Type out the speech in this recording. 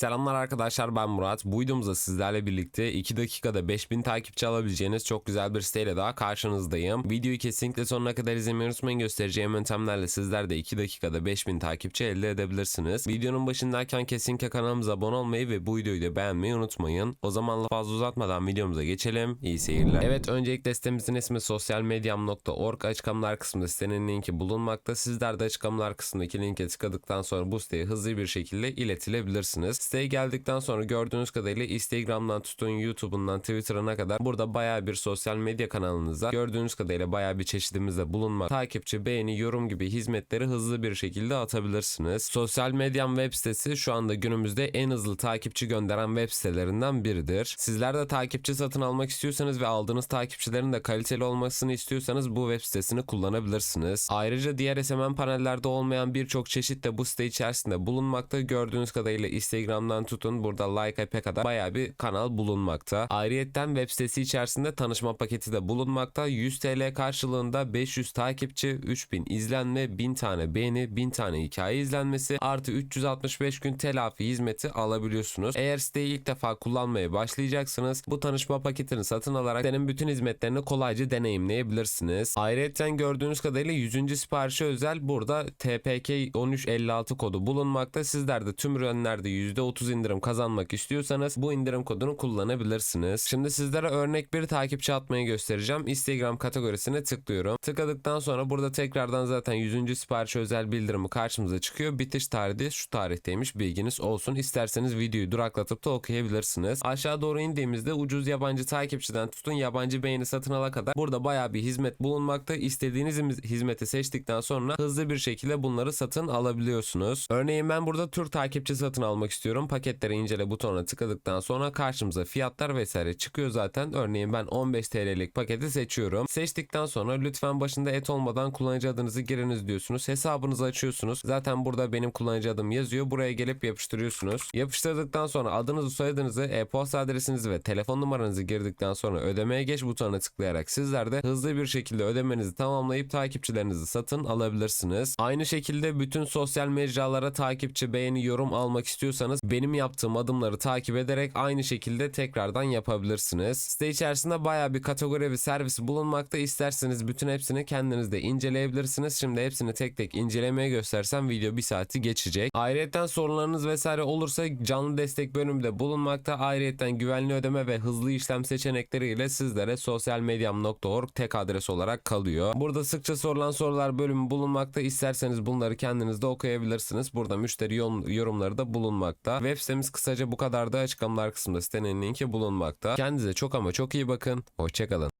Selamlar arkadaşlar ben Murat. Bu videomuzda sizlerle birlikte 2 dakikada 5000 takipçi alabileceğiniz çok güzel bir siteyle daha karşınızdayım. Videoyu kesinlikle sonuna kadar izlemeyi unutmayın. Göstereceğim yöntemlerle sizler de 2 dakikada 5000 takipçi elde edebilirsiniz. Videonun başındayken kesinlikle kanalımıza abone olmayı ve bu videoyu da beğenmeyi unutmayın. O zaman fazla uzatmadan videomuza geçelim. İyi seyirler. Evet öncelikle sitemizin ismi sosyalmedyam.org. Açıklamalar kısmında sitenin linki bulunmakta. Sizler de açıklamalar kısmındaki linke tıkladıktan sonra bu siteye hızlı bir şekilde iletilebilirsiniz. Siteye geldikten sonra gördüğünüz kadarıyla Instagram'dan tutun YouTube'undan Twitter'ına kadar burada bayağı bir sosyal medya kanalınıza gördüğünüz kadarıyla bayağı bir çeşidimiz de bulunmak. Takipçi, beğeni, yorum gibi hizmetleri hızlı bir şekilde atabilirsiniz. Sosyal medyam web sitesi şu anda günümüzde en hızlı takipçi gönderen web sitelerinden biridir. Sizler de takipçi satın almak istiyorsanız ve aldığınız takipçilerin de kaliteli olmasını istiyorsanız bu web sitesini kullanabilirsiniz. Ayrıca diğer SMM panellerde olmayan birçok çeşit de bu site içerisinde bulunmakta. Gördüğünüz kadarıyla Instagram'dan tutun burada like app'e kadar bayağı bir kanal bulunmakta. Ayrıyetten web sitesi içerisinde tanışma paketi de bulunmakta. 100 TL karşılığında 500 takipçi, 3000 izlenme, 1000 tane beğeni, 1000 tane hikaye izlenmesi artı 365 gün telafi hizmeti alabiliyorsunuz. Eğer siteyi ilk defa kullanmaya başlayacaksınız bu tanışma paketini satın alarak sitenin bütün hizmetlerini kolayca deneyimleyebilirsiniz. Ayrıca gördüğünüz kadarıyla 100. siparişe özel burada TPK 1356 kodu bulunmakta. Sizler de tüm ürünlerde %30 indirim kazanmak istiyorsanız bu indirim kodunu kullanabilirsiniz. Şimdi sizlere örnek bir takipçi atmayı göstereceğim. Instagram kategorisine tıklıyorum. Tıkladıktan sonra burada tekrardan zaten 100. sipariş özel bildirimi karşımıza çıkıyor. Bitiş tarihi şu tarihteymiş bilginiz olsun. İsterseniz videoyu duraklatıp da okuyabilirsiniz. Aşağı doğru indiğimizde ucuz yabancı takipçiden tutun yabancı beğeni satın ala kadar burada bayağı bir hizmet bulunmakta. İstediğiniz hizmeti seçtikten sonra hızlı bir şekilde bunları satın alabiliyorsunuz. Örneğin ben burada tur takipçi satın almak istiyorum. Paketleri incele butonuna tıkladıktan sonra karşımıza fiyatlar vesaire çıkıyor zaten. Örneğin ben 15 TL'lik paketi seçiyorum. Seçtikten sonra lütfen başında et olmadan kullanıcı adınızı giriniz diyorsunuz. Hesabınızı açıyorsunuz. Zaten burada benim kullanıcı adım yazıyor. Buraya gelip yapıştırıyorsunuz. Yapıştırdıktan sonra adınızı, soyadınızı, e-posta adresinizi ve telefon numaranızı girdikten sonra ödemeye geç butonuna tıklayarak sizler de hızlı bir şekilde ödemenizi tamamlayıp takipçilerinizi satın alabilirsiniz. Aynı şekilde bütün sosyal mecralara takipçi, beğeni, yorum almak istiyorsanız benim yaptığım adımları takip ederek aynı şekilde tekrardan yapabilirsiniz. Site içerisinde baya bir kategori ve servis bulunmakta. İsterseniz bütün hepsini kendiniz de inceleyebilirsiniz. Şimdi hepsini tek tek incelemeye göstersem video bir saati geçecek. Ayrıca sorularınız vesaire olursa canlı destek bölümünde bulunmakta. Ayrıca güvenli ödeme ve hızlı işlem seçenekleriyle sizlere sosyalmedyam.org tek adres olarak kalıyor. Burada sıkça sorulan sorular bölümü bulunmakta. İsterseniz bunları kendiniz de okuyabilirsiniz. Burada müşteri yorum- yorumları da bulunmakta. Web sitemiz kısaca bu kadar da açıklamalar kısmında sitenin linki bulunmakta. Kendinize çok ama çok iyi bakın. Hoşçakalın.